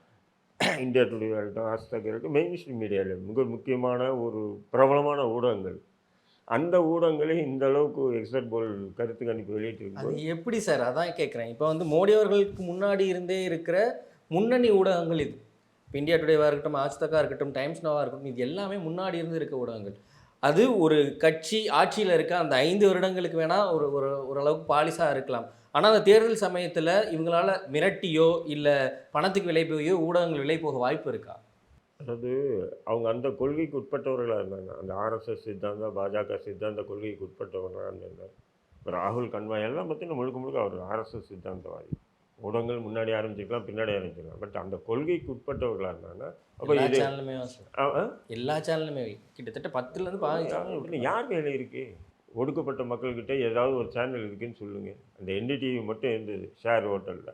இந்தியா டுடே இருக்கட்டும் ஆஸ்தாக் இருக்கட்டும் மெயின் ஸ்ட்ரீம் மீடியாவில் மிக முக்கியமான ஒரு பிரபலமான ஊடகங்கள். அந்த ஊடகங்களே இந்த அளவுக்கு எக்ஸட் போல் கருத்து கணிப்பு அது வெளியிட்டிருக்கும்போது எப்படி சார்? அதான் கேட்குறேன் இப்போ வந்து மோடி அவர்களுக்கு முன்னாடி இருந்தே இருக்கிற முன்னணி ஊடகங்கள் இது. இப்போ இந்தியா டுடேவாக இருக்கட்டும் ஆஜ்தக்கா இருக்கட்டும் டைம்ஸ் நோவாக இருக்கட்டும் இது எல்லாமே முன்னாடி இருந்து இருக்க ஊடகங்கள். அது ஒரு கட்சி ஆட்சியில் இருக்க அந்த ஐந்து வருடங்களுக்கு வேணால் ஒரு ஒரு ஓரளவுக்கு பாலிசாக இருக்கலாம். ஆனால் அந்த தேர்தல் சமயத்தில் இவங்களால மிரட்டியோ இல்லை பணத்துக்கு விலை போயோ ஊடகங்கள் விலை போக வாய்ப்பு இருக்கா? அதாவது அவங்க அந்த கொள்கைக்கு உட்பட்டவர்களாக இருந்தாங்க. அந்த ஆர்எஸ்எஸ் சித்தாந்தம் பாஜக சித்தாந்த கொள்கைக்கு உட்பட்டவர்களாக இருந்தாங்க. ராகுல் கன்வாய் எல்லாம் பார்த்தீங்கன்னா முழுக்க முழுக்க அவர் ஆர்எஸ்எஸ் சித்தாந்தவாதி. ஊடகங்கள் முன்னாடி ஆரம்பிச்சிருக்கலாம் பின்னாடி ஆரம்பிச்சிருக்கலாம். பட் அந்த கொள்கைக்கு உட்பட்டவர்களாக இருந்தாங்க அப்போ இது? எல்லா சேனலுமே கிட்டத்தட்ட பத்துலேருந்து பதினஞ்சு யார் கையில் இருக்கு? ஒடுக்கப்பட்ட மக்கள்கிட்ட ஏதாவது ஒரு சேனல் இருக்குன்னு சொல்லுங்க. அந்த என்டிடிவி மட்டும் இருந்தது ஷேர் ஹோட்டலில்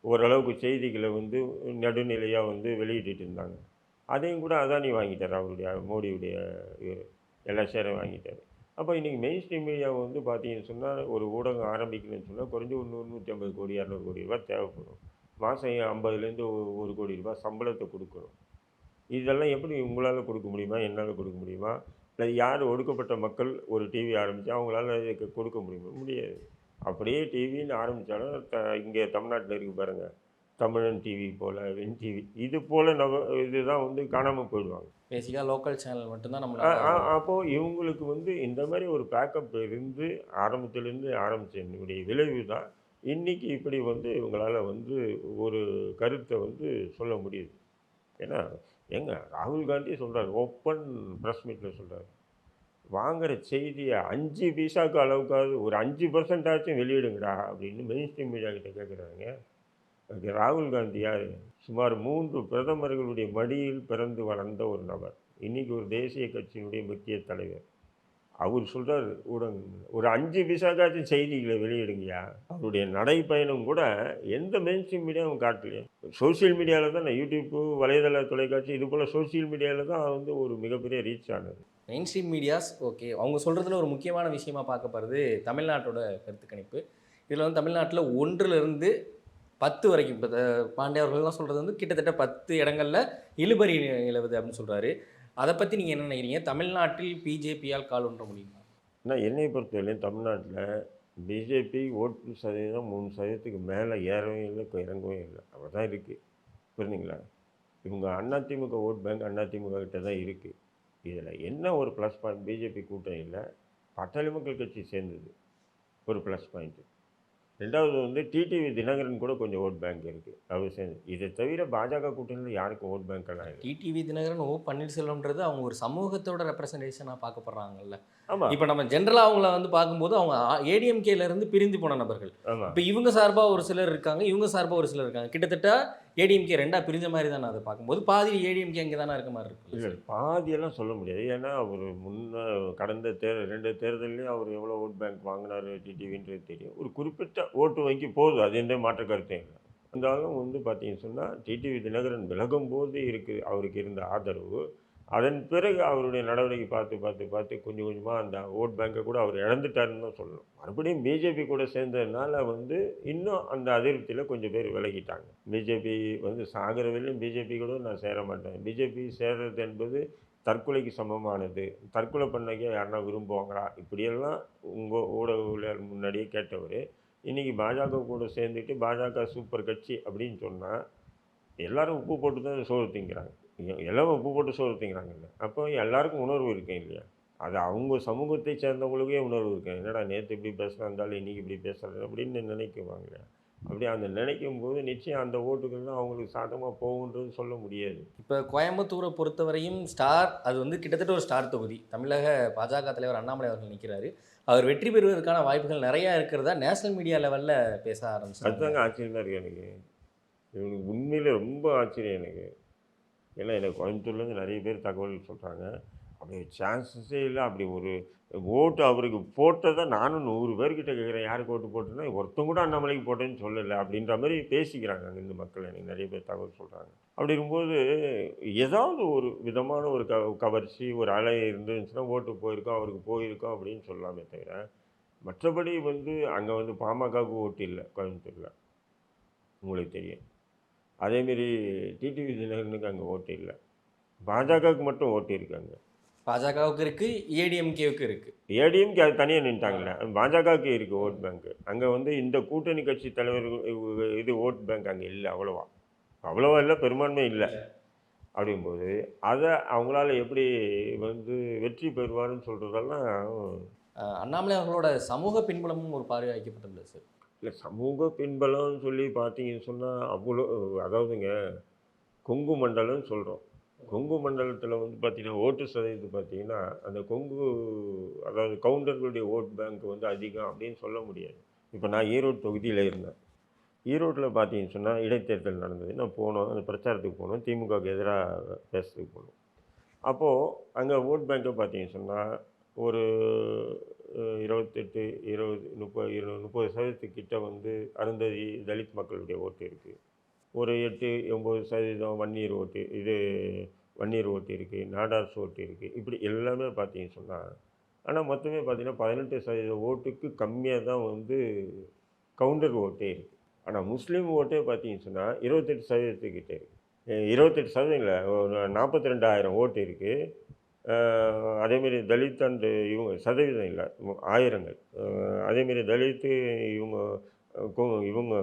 ஓரளவுக்கு செய்திகளை வந்து நடுநிலையாக வந்து வெளியிட்டுட்டு இருந்தாங்க. அதையும் கூட அதானி வாங்கிட்டார் அவருடைய மோடியுடைய. எல்லா ஷேரையும் வாங்கிட்டார். அப்போ இன்றைக்கி மெயின் ஸ்ட்ரீம் மீடியாவை வந்து பார்த்தீங்கன்னு சொன்னால் ஒரு ஊடகம் ஆரம்பிக்கணும்னு சொன்னால் குறைஞ்ச ஒரு நூறு நூற்றி ஐம்பது கோடி இரநூறு கோடி ரூபாய் தேவைப்படும். மாதம் ஐம்பதுலேருந்து ஒரு கோடி ரூபா சம்பளத்தை கொடுக்கணும். இதெல்லாம் எப்படி உங்களால் கொடுக்க முடியுமா? என்னால் கொடுக்க முடியுமா? இல்லை யார் ஒடுக்கப்பட்ட மக்கள் ஒரு டிவி ஆரம்பித்தா அவங்களால இதுக்கு கொடுக்க முடியுமா? முடியாது. அப்படியே டிவின்னு ஆரம்பித்தாலும் த இங்கே தமிழ்நாட்டில் இருக்கு பாருங்கள் தமிழன் டிவி போல் வென் டிவி இது போல் நம்ம இதுதான் வந்து காணாமல் போயிடுவாங்க. பேசிக்காக லோக்கல் சேனல் மட்டும்தான் அ- நம்மளால அ- அப்போ இவங்களுக்கு வந்து இந்த மாதிரி ஒரு பேக்கப் இருந்து ஆரம்பத்திலேருந்து ஆரம்பிச்ச என்னுடைய விளைவு தான் இன்னைக்கு இப்படி வந்து இவங்களால வந்து ஒரு கருத்தை வந்து சொல்ல முடியுது. ஏன்னா ஏங்க ராகுல் காந்தி சொல்றாரு ஓப்பன் ப்ரெஸ் மீட்டில் சொல்றாரு. வாங்குற செய்தியை அஞ்சு பைசாக்கு அளவுக்காவது ஒரு அஞ்சு பர்சன்டாச்சும் வெளியிடுங்கடா அப்படின்னு மெயின் ஸ்ட்ரீம் மீடியா கிட்ட கேட்குறாங்க ராகுல் காந்தி யார்? சுமார் மூன்று பிரதமர்களுடைய மடியில் பிறந்து வளர்ந்த ஒரு நபர். இன்றைக்கி ஒரு தேசிய கட்சியினுடைய முக்கிய தலைவர். அவர் சொல்கிறார் ஊடகங்கள் ஒரு அஞ்சு பைசாக்காச்சும் செய்திகளை வெளியிடுங்கயா அவருடைய நடைப்பயணம் கூட எந்த மெயின் ஸ்ட்ரீம் மீடியாவும் காட்டலையே. சோஷியல் மீடியாவில் தான் யூடியூப்பு வலைதள தொலைக்காட்சி இது போல் சோஷியல் மீடியாவில் தான் வந்து ஒரு மிகப்பெரிய ரீச் ஆனது. மெயின் ஸ்ட்ரீம் மீடியாஸ் ஓகே அவங்க சொல்கிறதுல ஒரு முக்கியமான விஷயமா பார்க்கப்படுறது தமிழ்நாட்டோட கருத்து கணிப்பு. இதில் வந்து தமிழ்நாட்டில் ஒன்றிலிருந்து பத்து வரைக்கும். இப்போ பாண்டியவர்கள்லாம் சொல்கிறது வந்து கிட்டத்தட்ட பத்து இடங்களில் இழுபறி நிலவுது அப்படின்னு சொல்கிறாரு அதை பற்றி நீங்கள் என்ன நினைக்கிறீங்க? தமிழ்நாட்டில் பிஜேபியால் கால் ஒன்ற முடியுமா? நான் என்னை பொறுத்தவரையிலும் தமிழ்நாட்டில் பிஜேபி ஓட்டு சதவீதம் மூணு சதவீதத்துக்கு மேலே ஏறவே இல்லை இறங்கவும் இல்லை. அப்படி தான் இருக்குது புரிஞ்சுங்களா? இவங்க அதிமுக ஓட் பேங்க் அதிமுக கிட்ட தான் இருக்குது இதில் என்ன ஒரு ப்ளஸ் பாயிண்ட் பிஜேபி கூட்டணியில் பட்டாளி மக்கள் கட்சி சேர்ந்தது. ஒரு ப்ளஸ் பாயிண்ட்டு ரெண்டாவது வந்து டிடிவி தினகரன் கூட கொஞ்சம் ஓட் பேங்க் இருக்குது அவர் சேர்ந்து இதை தவிர பாஜக கூட்டணியில் யாருக்கும் ஓட் பேங்க் எல்லாம் டிடிவி தினகரன் ஓ பன்னீர்செல்வம்ன்றது அவங்க ஒரு சமூகத்தோட ரெப்ரசன்டேஷனாக பார்க்கப்படுறாங்கல்ல. இப்போ நம்ம ஜென்ரலாக அவங்கள வந்து பார்க்கும்போது அவங்க ஏடிஎம்கேல இருந்து பிரிந்து போன நபர்கள். ஆமாம் இப்போ இவங்க சார்பாக ஒரு சிலர் இருக்காங்க இவங்க சார்பாக ஒரு சிலர் இருக்காங்க. கிட்டத்தட்ட ஏடிஎம்கே ரெண்டா பிரிஞ்ச மாதிரி தானே அதை பார்க்கும்போது பாதி ஏடிஎம்கே அங்கே தானே இருக்க மாதிரி இருக்கு. இல்லை பாதியெல்லாம் சொல்ல முடியாது. ஏன்னா அவர் முன்ன கடந்த தேர் ரெண்டு தேர்தல்லையும் அவர் எவ்வளோ ஓட் பேங்க் வாங்கினாரு டிடிவின்றது தெரியும். ஒரு குறிப்பிட்ட ஓட்டு வங்கி போதும் அது எந்த மாற்று கருத்தும் இல்லை. இருந்தாலும் வந்து பார்த்தீங்கன்னு சொன்னால் டிடிவி தினகரன் விலகும் போது இருக்கு அவருக்கு இருந்த ஆதரவு அதன் பிறகு அவருடைய நடவடிக்கை பார்த்து பார்த்து பார்த்து கொஞ்சம் கொஞ்சமாக அந்த ஓட் பேங்கை கூட அவர் இழந்துட்டாருன்னு தான் சொல்லணும். மறுபடியும் பிஜேபி கூட சேர்ந்ததுனால வந்து இன்னும் அந்த அதிருப்தியில் கொஞ்சம் பேர் விலகிட்டாங்க. பிஜேபி வந்து சாகிற வரையிலும் பிஜேபி கூட நான் சேர மாட்டேன். பிஜேபி சேர்றது என்பது தற்கொலைக்கு சமமானது. தற்கொலை பண்ணக்க யாருன்னா விரும்புவாங்களா? இப்படியெல்லாம் உங்கள் ஊடகங்கள் முன்னாடியே கேட்டவர் இன்றைக்கி பாஜக கூட சேர்ந்துட்டு பாஜக சூப்பர் கட்சி அப்படின்னு சொன்னால் எல்லோரும் உப்பு போட்டு தான் சோறு திங்கிறாங்க. எல்லாம் உப்பு போட்டு சோறு திங்கிறாங்கல்ல அப்போ எல்லாருக்கும் உணர்வு இருக்கேன் இல்லையா? அது அவங்க சமூகத்தை சேர்ந்தவங்களுக்கே உணர்வு இருக்கேன் என்னடா நேற்று இப்படி பேசுனா இருந்தாலும் இன்றைக்கி இப்படி பேசுறது அப்படின்னு நினைக்குவாங்க. அப்படி அந்த நினைக்கும் போது நிச்சயம் அந்த ஓட்டுகள்லாம் அவங்களுக்கு சாதகமாக போகுன்றது சொல்ல முடியாது. இப்போ கோயம்புத்தூரை பொறுத்தவரையும் ஸ்டார் அது வந்து கிட்டத்தட்ட ஒரு ஸ்டார் தொகுதி. தமிழக பாஜக தலைவர் அண்ணாமலை அவர்கள் நிற்கிறாரு அவர் வெற்றி பெறுவதற்கான வாய்ப்புகள் நிறையா இருக்கிறதா நேஷனல் மீடியா லெவலில் பேச ஆரம்பிச்சாங்க அதுதாங்க ஆச்சரியமாக இருக்குது எனக்கு. இவனுக்கு உண்மையிலே ரொம்ப ஆச்சரியம் எனக்கு. ஏன்னா எனக்கு கோயம்புத்தூர்லேருந்து நிறைய பேர் தகவல் சொல்கிறாங்க. அப்படி சான்சஸே இல்லை. அப்படி ஒரு ஓட்டு அவருக்கு போட்டதை நானும் நூறு பேர்கிட்ட கேட்குறேன். யாருக்கு ஓட்டு போட்டேன்னா ஒருத்தன் கூட அண்ணாமலைக்கு போட்டேன்னு சொல்லலை. அப்படின்ற மாதிரி பேசிக்கிறாங்க அங்கே இந்த மக்கள். எனக்கு நிறைய பேர் தகவல் சொல்கிறாங்க. அப்படி இருக்கும்போது ஏதாவது ஒரு விதமான ஒரு க கவர்ச்சி ஒரு அலை இருந்துச்சுன்னா ஓட்டு போயிருக்கோம் அவருக்கு போயிருக்கோம் அப்படின்னு சொல்லலாமே தவிர மற்றபடி வந்து அங்கே வந்து பாமகவுக்கு ஓட்டு இல்லை கோயம்புத்தூரில். உங்களுக்கு தெரியும். அதேமாரி டிடிவி தினகரனுக்கு அங்கே ஓட்டு இல்லை. பாஜகவுக்கு மட்டும் ஓட்டு இருக்காங்க பாஜகவுக்கு இருக்கு ஏடிஎம்கேவுக்கு இருக்கு. ஏடிஎம்கே அது தனியாக நின்ட்டாங்கல்ல. பாஜகவுக்கு இருக்குது ஓட் பேங்க்கு அங்கே வந்து இந்த கூட்டணி கட்சி தலைவர்கள் இது ஓட் பேங்க் அங்கே இல்லை அவ்வளோவா. அவ்வளோவா இல்லை பெரும்பான்மை இல்லை. அப்படிங்கும்போது அதை அவங்களால எப்படி வந்து வெற்றி பெறுவாருன்னு சொல்கிறதெல்லாம் அண்ணாமலை அவர்களோட சமூக பின்புலமும் ஒரு பார்வை வைக்கப்பட்டுள்ளது சார். இல்லை சமூக பின்பலம்னு சொல்லி பார்த்தீங்கன்னு சொன்னால் அவ்வளோ அதாவதுங்க கொங்கு மண்டலம்னு சொல்கிறோம் கொங்கு மண்டலத்தில் வந்து பார்த்திங்கன்னா ஓட்டு சதவீதம் பார்த்திங்கன்னா அந்த கொங்கு அதாவது கவுண்டர்களுடைய ஓட் பேங்க் வந்து அதிகம் அப்படின்னு சொல்ல முடியாது. இப்போ நான் ஈரோடு தொகுதியில் இருந்தேன். ஈரோட்டில் பார்த்தீங்கன்னு சொன்னால் இடைத்தேர்தல் நடந்தது. நான் போனோம் அந்த பிரச்சாரத்துக்கு போனோம். திமுகவுக்கு எதிராக பேசுறதுக்கு போனோம். அப்போது அங்கே ஓட் பேங்க்கை பார்த்தீங்கன்னு சொன்னால் ஒரு இருபத்தெட்டு இருபது முப்பது இருபது முப்பது சதவீதத்துக்கிட்ட வந்து அருந்ததி தலித் மக்களுடைய ஓட்டு இருக்குது ஒரு எட்டு ஒம்பது சதவீதம் வன்னியர் ஓட்டு இது வன்னியர் ஓட்டு இருக்குது நாடார்ஸ் ஓட்டு இருக்குது இப்படி எல்லாமே பார்த்தீங்கன்னு சொன்னால் ஆனால் மொத்தமே பார்த்தீங்கன்னா பதினெட்டு சதவீத ஓட்டுக்கு கம்மியாக தான் வந்து கவுண்டர் ஓட்டே இருக்குது ஆனால் முஸ்லீம் ஓட்டே பார்த்தீங்கன்னு சொன்னால் இருபத்தெட்டு சதவீதத்துக்கிட்ட இருக்குது இருபத்தெட்டு சதவீதம் இல்லை நாற்பத்தி ரெண்டாயிரம் ஓட்டு இருக்குது அதேமாரி தலித் அண்டு இவங்க சதவீதம் இல்லை ஆயிரங்கள். அதேமாரி தலித்து இவங்க கொ- இவங்க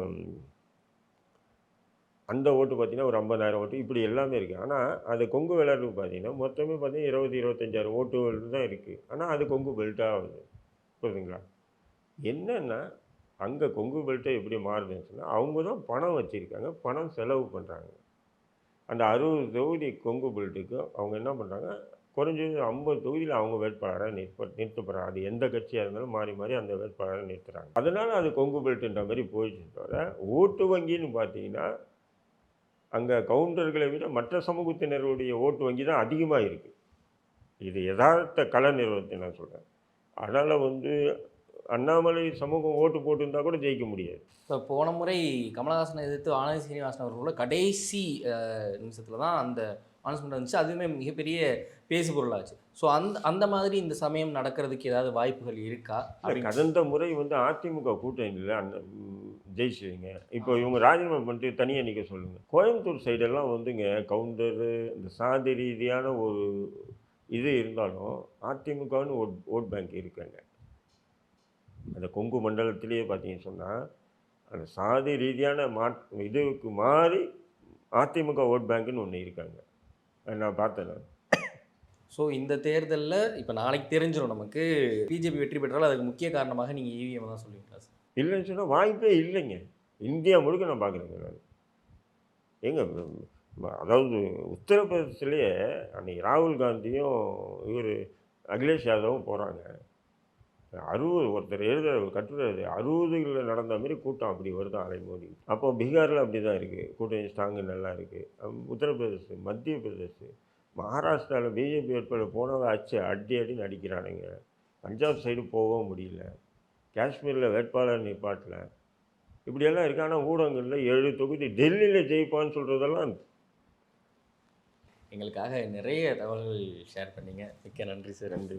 அந்த ஓட்டு பார்த்தீங்கன்னா ஒரு ஐம்பதாயிரம் ஓட்டு இப்படி எல்லாமே இருக்குது ஆனால் அது கொங்கு விளையாட்டு பார்த்தீங்கன்னா மொத்தமே பார்த்தீங்கன்னா இருபது இருபத்தஞ்சாயிரம் ஓட்டுகள் தான் இருக்குது ஆனால் அது கொங்கு பெல்ட்டாக ஆகுது புரியுதுங்களா? என்னென்னா அங்கே கொங்கு பெல்ட்டை எப்படி மாறுதுன்னு சொன்னால் அவங்க தான் பணம் வச்சுருக்காங்க பணம் செலவு பண்ணுறாங்க அந்த அறுபது தொகுதி கொங்கு பெல்ட்டுக்கு அவங்க என்ன பண்ணுறாங்க குறைஞ்சது ஐம்பது தொகுதியில் அவங்க வேட்பாளரை நிற்ப நிறுத்தப்படுறாங்க. அது எந்த கட்சியாக இருந்தாலும் மாறி மாறி அந்த வேட்பாளரை நிறுத்துறாங்க. அதனால் அது கொங்கு பெல்ட்டுன்ற மாதிரி போயிடுச்சு தவிர ஓட்டு வங்கின்னு பார்த்தீங்கன்னா அங்கே கவுண்டர்களை விட மற்ற சமூகத்தினருடைய ஓட்டு வங்கி தான் அதிகமாக இருக்குது இது யதார்த்த கள நிறுவனத்தை நான் சொல்கிறேன் அதனால் வந்து அண்ணாமலை சமூகம் ஓட்டு போட்டிருந்தா கூட ஜெயிக்க முடியாது. இப்போ போன முறை கமலஹாசனை எதிர்த்து ஆனந்த் சீனிவாசன் அவர்களோட கடைசி நிமிஷத்தில் தான் அந்த அனௌன்ஸ்மெண்ட் வந்துச்சு அதுவுமே மிகப்பெரிய பேசு பொருளாச்சு. ஸோ அந்த அந்த மாதிரி இந்த சமயம் நடக்கிறதுக்கு ஏதாவது வாய்ப்புகள் இருக்கா? கடந்த முறை வந்து அதிமுக கூட்டணியில் அண்ணன் ம், ஜெயிச்சுவீங்க இப்போ இவங்க ராஜினாமா பண்ணிட்டு தனியாக நிற்க சொல்லுங்க. கோயம்புத்தூர் சைடெல்லாம் வந்துங்க கவுண்டரு இந்த சாதி ரீதியான ஒரு இது இருந்தாலும் அதிமுகன்னு ஓட் ஓட் பேங்க் இருக்காங்க. அந்த கொங்கு மண்டலத்திலேயே பார்த்தீங்கன்னு சொன்னால் அந்த சாதி ரீதியான மாட் இதுக்கு மாறி அதிமுக ஓட் பேங்க்குன்னு ஒன்று இருக்காங்க. நான் பார்த்தேன். ஸோ இந்த தேர்தலில் இப்போ நாளைக்கு தெரிஞ்சிடும் நமக்கு. பிஜேபி வெற்றி பெற்றால் அதுக்கு முக்கிய காரணமாக நீங்கள் இவிஎம் தான் சொல்லுவீங்களா சார் இல்லைன்னு சொன்னால் வாய்ப்பே இல்லைங்க. இந்தியா முழுக்க நான் பார்க்குறேங்க நான். ம- அதாவது உத்தரப்பிரதேசத்துலேயே அன்னைக்கு ராகுல் காந்தியும் இவர் அகிலேஷ் யாதவும் போகிறாங்க அறுபது ஒருத்தர் எழுத கட்டுரை அறுபதுகளில் நடந்த மாதிரி கூட்டம் அப்படி வருது அலை மோதி. அப்போ பீகாரில் அப்படி தான் இருக்குது கூட்டணி ஸ்ட்ராங்கு நல்லா இருக்குது உத்தரப்பிரதேச மத்திய பிரதேச மகாராஷ்டிராவில் பிஜேபி வேட்பாளர் போனவங்க அச்சு அடி அடின்னு அடிக்கிறானுங்க பஞ்சாப் சைடு போகவும் முடியல. காஷ்மீரில் வேட்பாளர் நிப்பாட்டல. இப்படியெல்லாம் இருக்கு. ஆனால் ஊடகங்களில் ஏழு தொகுதி டெல்லியில் ஜெயிப்பான்னு சொல்கிறதெல்லாம் எங்களுக்காக நிறைய தகவல்கள் ஷேர் பண்ணீங்க. மிக்க நன்றி சார் நன்றி